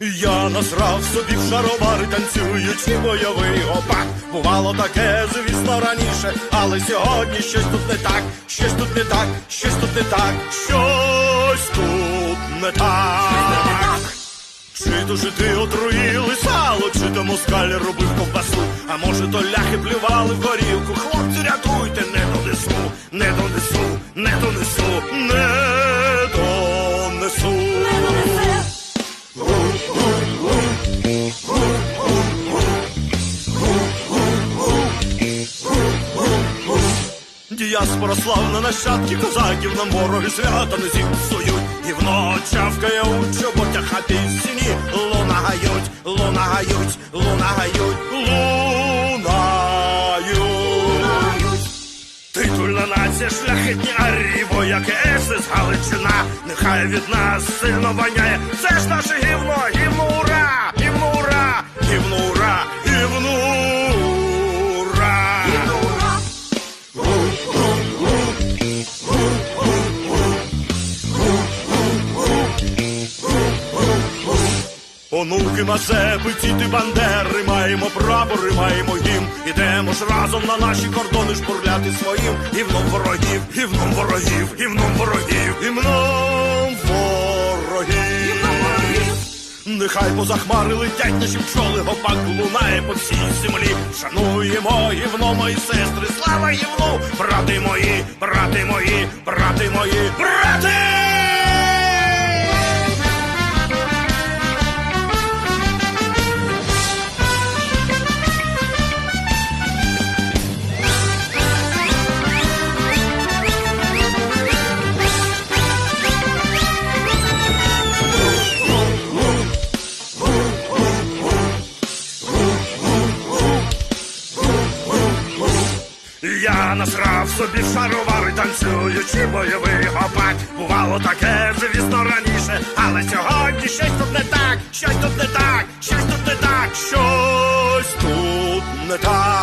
насрав собі в шаровари, танцюючи бойовий гопак. Бувало таке, звісно, раніше, але сьогодні щось тут не так, щось тут не так, щось тут не так, щось тут не так. Чи то жити отруїли сало, чи то москаль робив ковбасу, а може то ляхи плювали в горілку. Діаспора славна нащадки козаків нам вороги свята не зіпсують. І вно чавкає у чоботях, а пісні лунагають, лунагають, лунагають, лунають. Титульна нація, шляхетні арії, вояки еси з Галичина. Нехай від нас сильно воняє. Це ж наше Онуки Мазепи, діти Бандери, маємо прапори, маємо гімн. Ідемо ж разом на наші кордони шпурляти своїм гівном ворогів, гівном ворогів, гівном ворогів, гімном ворогів. Нехай позахмари летять наші пчоли, гопак лунає по всій землі. Шануємо гівно, мої сестри, слава гівну, брати мої, брати мої, брати мої, Я насрав собі шаровари, танцюючи бойовий гопак. Бувало таке, звісно, раніше, але сьогодні щось тут не так, щось тут не так, щось тут не так, щось тут не так.